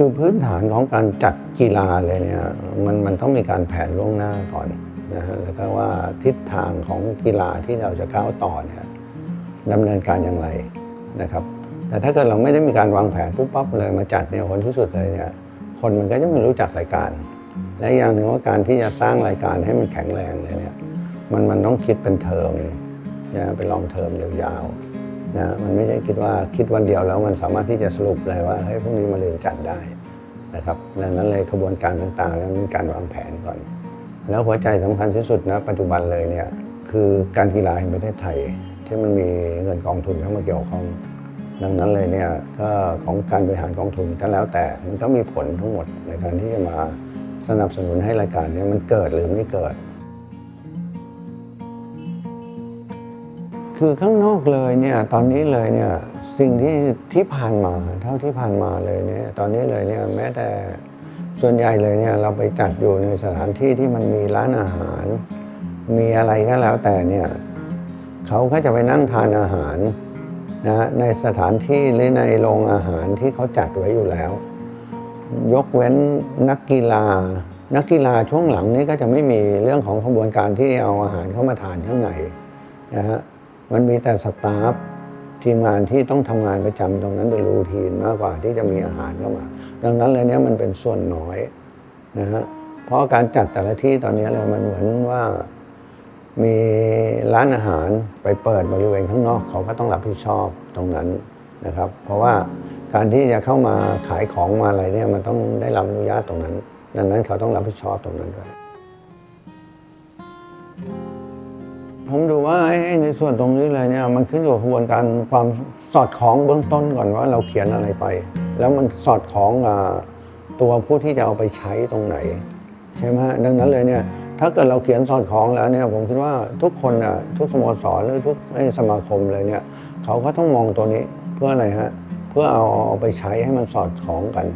คือพื้นฐานของการจัดกีฬาเลยเนี่ยมันมันต้องมีการแผนล่วงหน้าก่อนนะฮะแล้วก็ว่าทิศทางของกีฬาที่เราจะก้าวต่อเนี่ยดำเนินการอย่างไรนะครับ แต่ถ้าเกิดเราไม่ได้มีการวางแผนปุ๊บปั๊บเลยมาจัดเนี่ยคนที่สุดเลยเนี่ยคนมันก็จะไม่รู้จักรายการ และอย่างหนึ่งว่าการที่จะสร้างรายการให้มันแข็งแรงเลยเนี่ยมันมันต้องคิดเป็นเทอมนะเป็นลองเทอมยาวๆ นะมันไม่ใช่คิดว่าคิดวันเดียวแล้วมันสามารถที่จะสรุปเลยว่าเฮ้ยพรุ่งนี้มาเรียนจัดได้นะครับดังนั้นเลยกระบวนการต่างๆ แล้วมีการวางแผนก่อน แล้วหัวใจสำคัญที่สุดนะปัจจุบันเลยเนี่ยคือการกีฬาแห่งประเทศไทย ที่มันมีเงินกองทุนเข้ามาเกี่ยวข้อง ดังนั้นเลยเนี่ยก็ของการบริหารกองทุนก็แล้วแต่มันก็มีผลทั้งหมดในการที่จะมาสนับสนุนให้รายการเนี้มันเกิดหรือไม่เกิด คือข้างนอกเลยเนี่ยตอนนี้เลยเนี่ยสิ่งที่ที่ผ่านมาเท่าที่ผ่านมาเลยเนี่ยตอนนี้เลยเนี่ยแม้แต่ส่วนใหญ่เลยเนี่ยเราไปจัดอยู่ในสถานที่ที่มันมีร้านอาหาร มีอะไรก็แล้วแต่เนี่ยเขาก็จะไปนั่งทานอาหารนะในสถานที่หรือในโรงอาหารที่เขาจัดไว้อยู่แล้ว ยกเว้นนักกีฬา นักกีฬาช่วงหลังนี้ก็จะไม่มีเรื่องของขบวนการที่เอาอาหารเข้ามาทานข้างในนะฮะ มันมีแต่สตาฟทีมงานที่ต้องทำงานประจำตรงนั้นเป็นรูทีนมากกว่าที่จะมีอาหารเข้ามา ดังนั้นเลยเนี้ยมันเป็นส่วนน้อยนะฮะเพราะการจัดแต่ละที่ตอนนี้เลยมันเหมือนว่ามีร้านอาหารไปเปิดบริเวณข้างนอกเขาก็ต้องรับผิดชอบตรงนั้นนะครับ เพราะว่าการที่จะเข้ามาขายของมาอะไรเนี่ยมันต้องได้รับอนุญาตตรงนั้น ดังนั้นเขาต้องรับผิดชอบตรงนั้นด้วย ผมดูว่าในส่วนตรงนี้เลยเนี่ยมันขึ้นอยู่กับกระบวนการความสอดคล้องเบื้องต้นก่อนว่าเราเขียนอะไรไป แล้วมันสอดคล้องตัวผู้ที่จะเอาไปใช้ตรงไหน ใช่ไหมดังนั้นเลยเนี่ยถ้าเกิดเราเขียนสอดคล้องแล้วเนี่ยผมคิดว่าทุกคนอะทุกสโมสรหรือทุกสมาคมเลยเนี่ยเขาก็ต้องมองตัวนี้เพื่ออะไรฮะเพื่อเอาเอาไปใช้ให้มันสอดคล้องกัน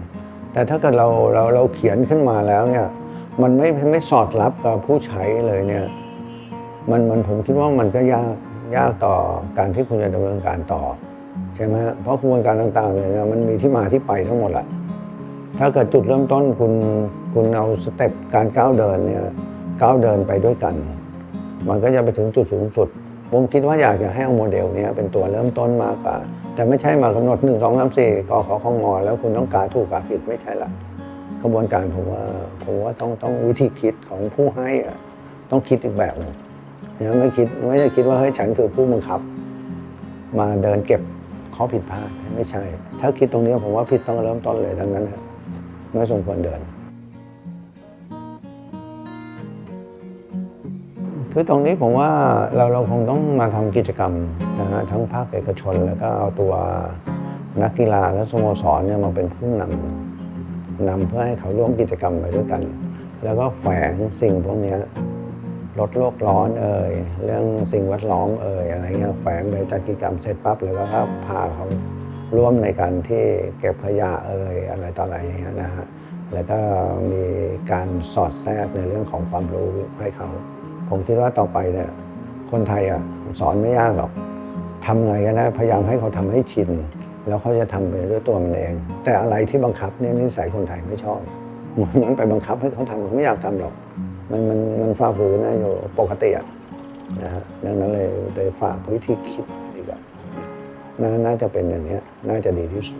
แต่ถ้าเกิดเราเราเราเขียนขึ้นมาแล้วเนี่ยมันไม่ไม่สอดรับกับผู้ใช้เลยเนี่ย มันมันผมคิดว่ามันก็ยากยากต่อการที่คุณจะดำเนินการต่อใช่ไหมฮะเพราะกระบวนการต่างๆเนี่ยมันมีที่มาที่ไปทั้งหมดแหละถ้าเกิดจุดเริ่มต้นคุณคุณเอาสเต็ปการก้าวเดินเนี่ยก้าวเดินไปด้วยกัน มันก็จะไปถึงจุดสูงสุด ผมคิดว่าอยากจะให้เอาโมเดลนี้เป็นตัวเริ่มต้นมากกว่า แต่ไม่ใช่มากำหนด 1 2 3 4กขอของงอแล้วคุณต้องการถูกกาผิดไม่ใช่ละกระบวนการผมว่าผมว่าต้องต้องวิธีคิดของผู้ให้อะต้องคิดอีกแบบหนึ่ง นะไม่คิดไม่ได้คิดว่าเฮ้ยฉันคือผู้บังคับ มาเดินเก็บข้อผิดพลาดไม่ใช่ ถ้าคิดตรงนี้ผมว่าผิดต้องเริ่มต้นเลยดังนั้นไม่สมควรเดิน คือตรงนี้ผมว่าเราเราคงต้องมาทำกิจกรรมนะฮะทั้งภาคเอกชน แล้วก็เอาตัวนักกีฬาและสโมสรเนี่ยมาเป็นผู้นำนำเพื่อให้เขาร่วมกิจกรรมไปด้วยกัน แล้วก็แฝงสิ่งพวกนี้ ลดโลกร้อนเอ่ยเรื่องสิ่งแวดล้อมเอ่ยอะไรเงี้ยแฝงเลยจัดกิจกรรมเสร็จปั๊บแล้วก็พาเขาร่วมในการที่เก็บขยะเอ่ยอะไรต่ออะไรอย่างเงี้ยนะฮะแล้วก็มีการสอดแทรกในเรื่องของความรู้ให้เขา ผมคิดว่าต่อไปเนี่ยคนไทยอะสอนไม่ยากหรอกทำไงก็ได้พยายามให้เขาทำให้ชิน แล้วเขาจะทำไปด้วยตัวมันเอง แต่อะไรที่บังคับเนี่ยนิสัยคนไทยไม่ชอบมันไปบังคับให้เขาทำเขาไม่อยากทำหรอก มันมันมันฝ่าฝืนนะอยู่ปกติอะนะฮะดังนั้นเลยเลยฝากวิธีคิดดีกว่านาน่าจะเป็นอย่างเนี้ยน่าจะดีที่สุด